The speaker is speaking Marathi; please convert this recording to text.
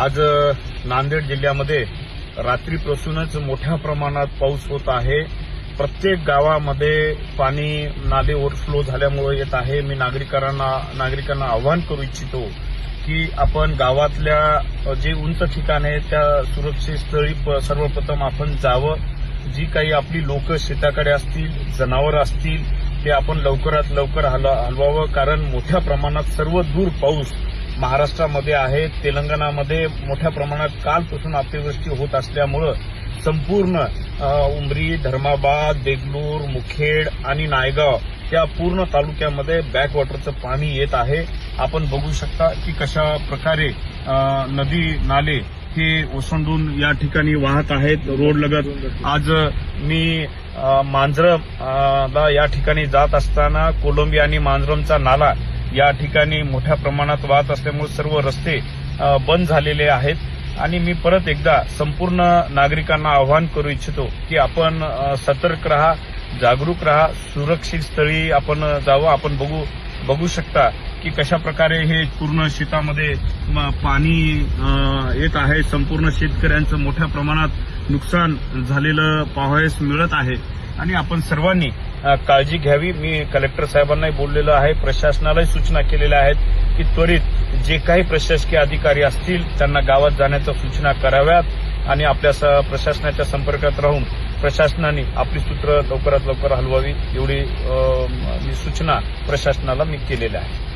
आज नांदेड जिल्ह्यामध्ये रात्रीपासूनच मोठ्या प्रमाणात पाऊस होत आहे. प्रत्येक गावामध्ये पाणी नाले ओव्हरफ्लो झाल्यामुळे येत आहे. मी नागरिकांना नागरिकांना आवाहन करू इच्छितो की आपण गावातल्या जे उंच ठिकाण आहे त्या सुरक्षित स्थळी प- सर्वप्रथम आपण जावं. जी काही आपली लोक शेताकडे असतील जनावर असतील ते आपण लवकरात लवकर हल- हलवावं. कारण मोठ्या प्रमाणात सर्व दूर पाऊस महाराष्ट्रामध्ये आहे तेलंगणामध्ये मोठ्या प्रमाणात कालपासून अतिवृष्टी होत असल्यामुळं संपूर्ण उमरी धर्माबाद देगलूर मुखेड आणि नायगाव या पूर्ण तालुक्यामध्ये बॅकवॉटरचं पाणी येत आहे. आपण बघू शकता की कशा प्रकारे नदी नाले हे ओसंडून या ठिकाणी वाहत आहेत. रोड लगत आज मी मांजरमला मांजरम ला या ठिकाणी जात असताना कोलंबी आणि मांजरमचा नाला या ठिकाणी मोठ्या प्रमाणात वाहत असल्यामुळे सर्व रस्ते बंद झालेले आहेत. आणि मी परत एकदा संपूर्ण नागरिकांना आवाहन करू इच्छितो की आपण सतर्क राहा जागरूक राहा सुरक्षित स्थळी आपण जावं. आपण बघू बघू शकता की कशा प्रकारे हे पूर्ण शेतामध्ये पाणी येत आहे. संपूर्ण शेतकऱ्यांचं मोठ्या प्रमाणात नुकसान झालेलं पाहावयास मिळत आहे. आणि आपण सर्वांनी काळजी घ्यावी. मी कलेक्टर साहेबांनाही बोललेलं आहे. प्रशासनालाही सूचना केलेल्या आहेत की त्वरित जे काही प्रशासकीय अधिकारी असतील त्यांना गावात जाण्याच्या सूचना कराव्यात आणि आपल्या स- प्रशासनाच्या संपर्कात राहून प्रशासनाने आपली सूत्र लवकरात लवकर हलवावी एवढी मी सूचना प्रशासनाला मी केलेल्या आहे